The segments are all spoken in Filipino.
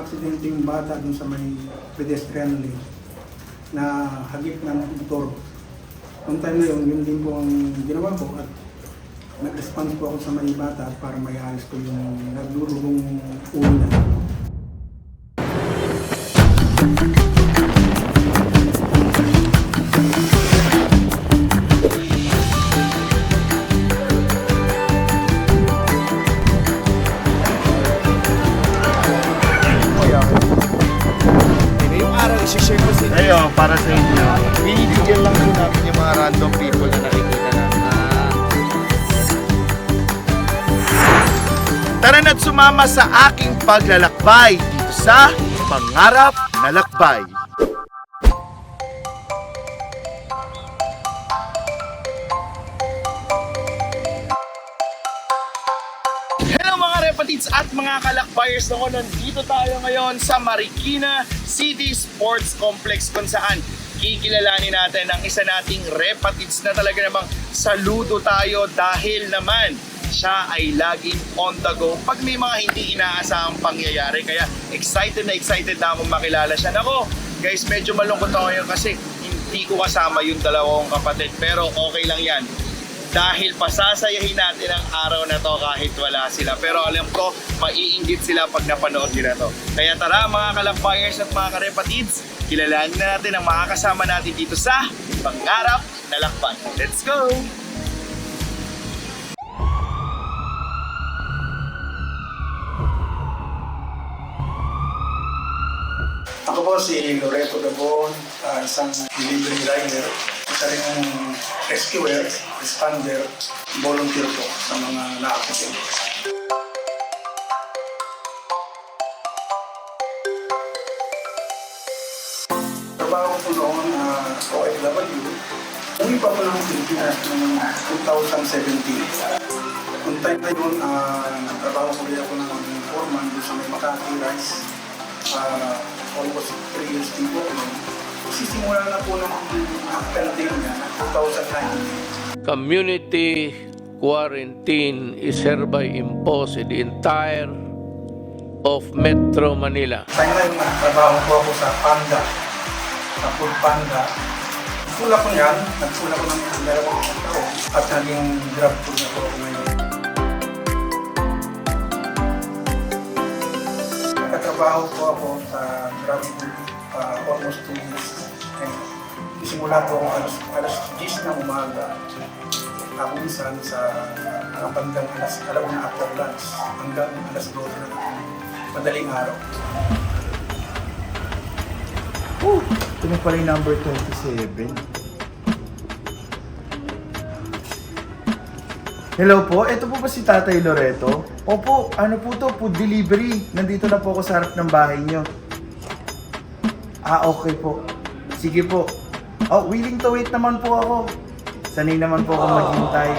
aksidente yung bata dun sa may pedestrian lane na hagip ng motor. Noong time na yun, yun din po ang ginawa ko at nag-response po ako sa may bata para may ko yung nagdurugong ulo na. Tara na't sumama sa aking paglalakbay dito sa Pangarap na Lakbay. Hello mga repatids at mga kalakbayers na nandito tayo ngayon sa Marikina City Sports Complex kung saan kikilalanin natin ang isa nating repatids na talaga namang saludo tayo dahil naman siya ay laging on the go pag may mga hindi inaasahang pangyayari. Kaya excited na excited na akong makilala siya. Nako, guys, medyo malungkot ako ngayon kasi hindi ko kasama yung dalawang kapatid. Pero okay lang yan dahil pasasayahin natin ang araw na to kahit wala sila. Pero alam ko, maiinggit sila pag napanood nila to. Kaya tara mga kalakbayers at mga karepatids, kilalanin na natin ang makakasama natin dito sa Pangarap na Lakbay. Let's go! Po si Loreto Gabon, ah, isang delivery rider, isa rin yung rescuer, responder, volunteer po sa mga na-accident. Trabaho ko noon na OFW. Umuwi pa po ng Pilipinas noong 2017. Noong time na yun, ah, nagtrabaho ko rin ako ng foreman doon sa may Makati Rice uh, almost 3 years din po. Sisimula na po ng accounting niya, 2009. community quarantine is hereby imposed in the entire of Metro Manila. Na yung nagtrabaho po ako sa Panda, sa Food Panda. Nagpula ko niyan, nagpula ko ng dalawang taon at naging grab food na po ako ngayon. Nagkatrabaho po ako sa grab food uh, almost 2 years. And simula po ako alas, alas 10 ng umaga. Ako minsan sa uh, bandang alas, alam na after lunch hanggang alas 12 na madaling araw. Ito na pala yung number 27. Hello po, ito po ba si Tatay Loreto? Opo, ano po to? Food delivery. Nandito na po ako sa harap ng bahay niyo. Ah, okay po. Sige po. Oh, willing to wait naman po ako. Sanay naman po ako maghintay.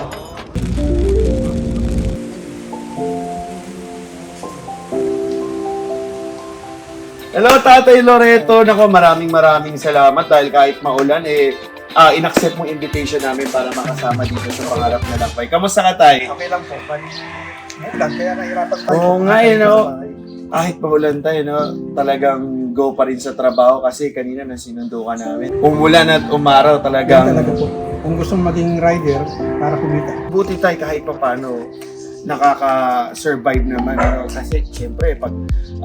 Hello, Tatay Loreto. Nako, maraming maraming salamat dahil kahit maulan, eh, ah, inaccept mo invitation namin para makasama dito sa pangarap na lakbay. Kamusta ka, Tay? Okay lang po. Bali, Mulan, kaya nahirapan tayo. Oo nga, eh, no? Kahit maulan tayo, no? Talagang go pa rin sa trabaho kasi kanina nasinundo ka namin. Umulan at umaraw talagang talaga po. Kung gusto mong maging rider, para kumita. buti tayo kahit pa paano nakaka-survive naman. Ano? Kasi syempre, pag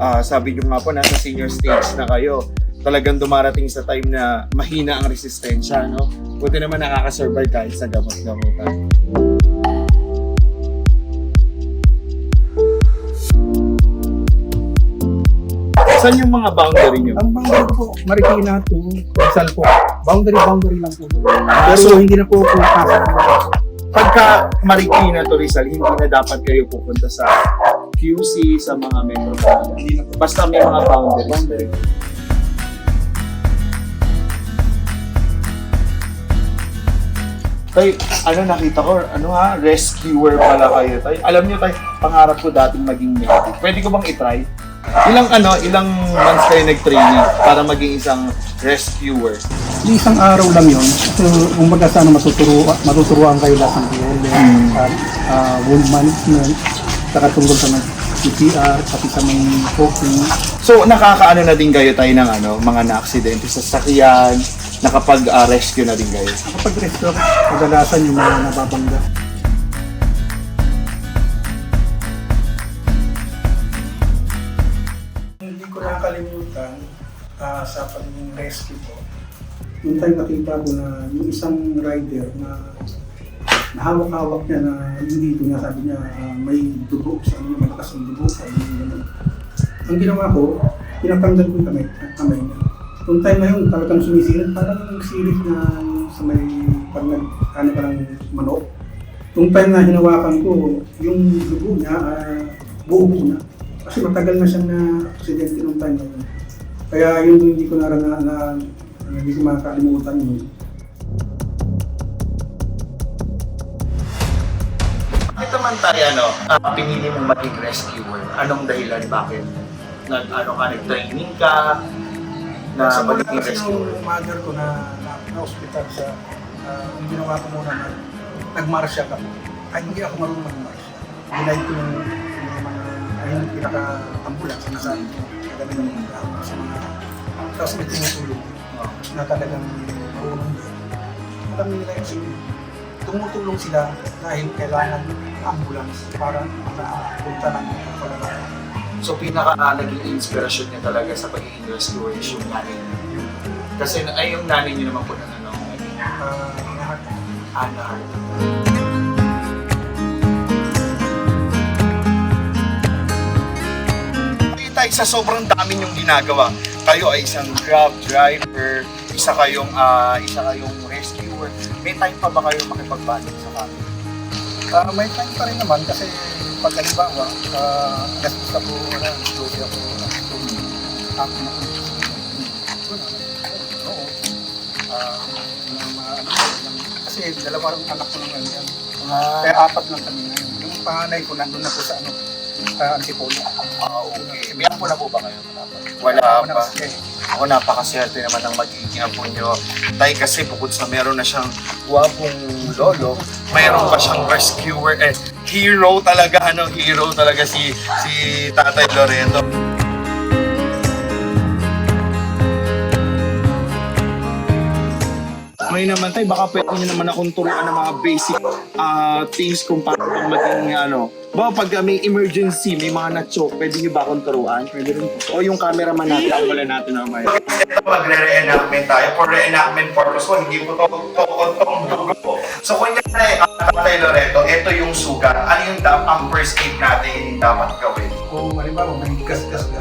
ah, sabi nyo nga po, nasa senior stage na kayo, talagang dumarating sa time na mahina ang resistensya. No? Buti naman nakaka-survive kahit sa gamot-gamutan. Saan yung mga boundary nyo? Ang boundary po, Marikina to Rizal po. Boundary, boundary lang po. Pero so- hindi na po pumapasok. Pagka Marikina to Rizal, hindi na dapat kayo pupunta sa QC, sa mga metro po. Basta may mga boundaries. Tay, ano nakita ko, ano ha, rescuer pala kayo, tay. Alam niyo, tay, pangarap ko dating maging medic. Pwede ko bang itry? Ilang ano, ilang months kayo nag-training para maging isang rescuer? Isang araw lang yun. So, kumbaga sana matuturo, matuturuan kayo lahat ng PL, Hmm. uh, uh, wound management, saka tungkol sa CPR, pati sa may cooking. So, nakakaano na din kayo tayo ng ano, mga na-aksidente sa sakyan, nakapag-rescue na din kayo. Kapag restore, kadalasan yung mga nababangga. Ko nakakalimutan ah, sa pagiging rescue ko. Yung time nakita ko na yung isang rider na nahawak-hawak niya na yung dito niya, sabi niya ah, may dugo sa ano, malakas ang dugo. Sabi niya, ganun. Ang ginawa ko, pinatanggal ko yung kamay, kamay niya. Yung time na yun, talagang sumisilip, parang sirit na sa may pag nag, ano ka ng manok. Yung time na hinawakan ko, yung dugo niya, uh, buo na. Kasi matagal na siyang na aksidente nung time na yun. Kaya yun hindi ko na, na, na, na hindi ko makakalimutan yun. Bakit naman tayo, ano, ah, pinili mong maging rescuer? Anong dahilan? Bakit? Nag, ano ka, nag-training ka na sa mga kasi yung mother ko na, na, na sa, uh, yung ginawa ko muna na nagmarsya ka. Ay, hindi ako marunong magmarsya. Ginay ko yung, yung mga, ay, yung pinaka-ambulance, sinasabi ko, kagabi ng mga, sa mga, tapos may tinutulong na talagang marunong din. Alam nila yung tumutulong sila dahil kailangan ng ambulance para makapunta ng pagkakataon. So, pinaka naging inspirasyon niya talaga sa pagiging rescuer is yung nanay niya. Kasi ay yung nanay niyo naman po na ano, Ah, lahat. Ana. Tayo sa sobrang dami yung ginagawa. Kayo ay isang grab driver, isa kayong ah, isa kayong rescuer. May time pa ba kayo makipagbalik sa family? Ah, may time pa rin naman kasi pag halimbawa, uh, gastos ako, wala, duty ako, ako na Oo. Ah, mga ano, yung- kasi dalawa rin anak ko naman yan. Kaya apat lang kami ngayon. Yung panganay ko nandun na po sa ano, sa Antipolo. Ah, okay. May apo na po ba kayo? Wala pa. Ako napakaswerte naman ang magiging apo nyo. Tay kasi bukod sa meron na siyang guwapong lolo, mayroon pa siyang rescuer, eh, hero talaga, ano, hero talaga si si Tatay Loreto. Ngayon naman tayo, baka pwede nyo naman akong turuan ng mga basic ah, things kung paano maging ano. Ba, pag ah, may emergency, may mga na-choke, pwede nyo ba akong turuan? Pwede rin po. O yung cameraman natin, ang wala natin na may. Ito magre-reenactment tayo. For reenactment purpose po, hindi po to tong dugo po. So kung uh, Tatay Loreto, ito yung sugat. Ano yung da- ang first aid natin dapat gawin? kung halimbawa may gas-gas ka,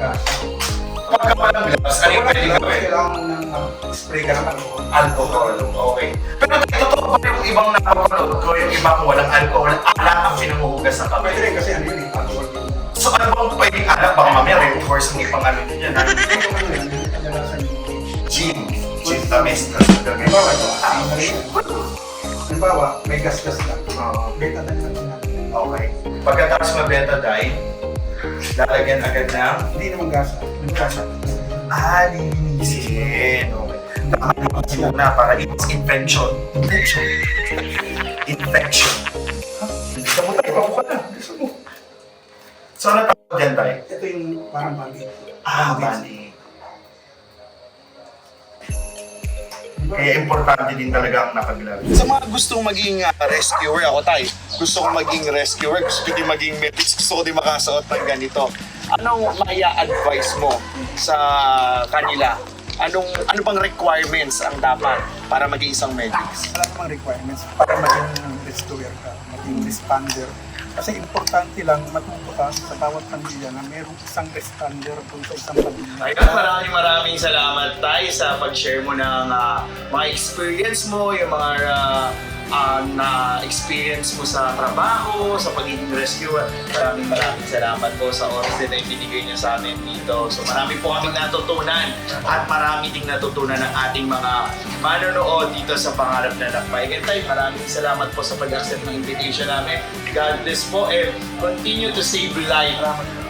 gas. Pagka walang gloves, ano yung pwede gawin? Kailangan ng spray ka ng alcohol. Okay. Pero totoo ba yung ibang napapanood ko, yung ibang walang alcohol, alak ang pinanguhugas ng kamay? Pwede rin kasi ano yun alcohol. So ano bang pwedeng alak? Baka mamaya reinforce ang ibang ano yung Gin. Gin tamis. Halimbawa, ito. Halimbawa, may gas-gas na lang natin. Okay. Pagkatapos mabetadine, lalagyan agad ng Hindi naman gasa. Yung gasa. ah, lilinisin. Okay. Lilinisin muna para it's infection. Infection. Infection. Gusto mo tayo, pabuka na. Gusto mo. So ano tawag dyan tayo? Ito yung parang bandit. Ah, bali. Kaya importante din talaga ang nakaglag. Sa mga gustong maging ah, rescuer, ako tayo. Gusto kong maging rescuer, gusto ko din maging medics, gusto ko din makasuot ng ganito. Anong maya advice mo sa kanila? Anong ano bang requirements ang dapat para maging isang medics? Wala namang requirements para maging rescuer ka, maging responder. Kasi importante lang matuto ka sa bawat pamilya na merong isang responder kung sa isang pamilya. Ayun, maraming maraming salamat tayo sa pag-share mo ng ah, mga experience mo, yung mga ah, ah, na experience mo sa trabaho, sa pagiging rescuer. Maraming maraming salamat po sa oras din na ibinigay niyo sa amin dito. So marami po kaming natutunan at marami ding natutunan ng ating mga manonood dito sa Pangarap na Lakbay. Again tayo, maraming salamat po sa pag-accept ng invitation namin. God bless po and continue to save life.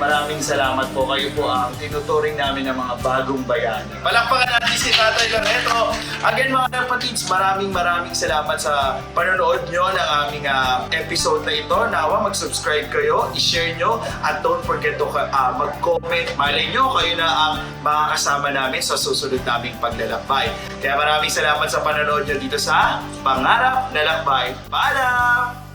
Maraming salamat po. Kayo po ang tinuturing namin ng mga bagong bayani. Palakpakan natin si Tatay Loreto. Again mga kapatids, maraming maraming salamat sa panonood nyo ng aming ah, episode na ito. Nawa, mag-subscribe kayo, i-share nyo, at don't forget to ah, mag-comment. Malay nyo, kayo na ang makakasama namin sa susunod naming paglalakbay. Kaya maraming salamat sa panonood nyo dito sa Pangarap na Lakbay. Paalam!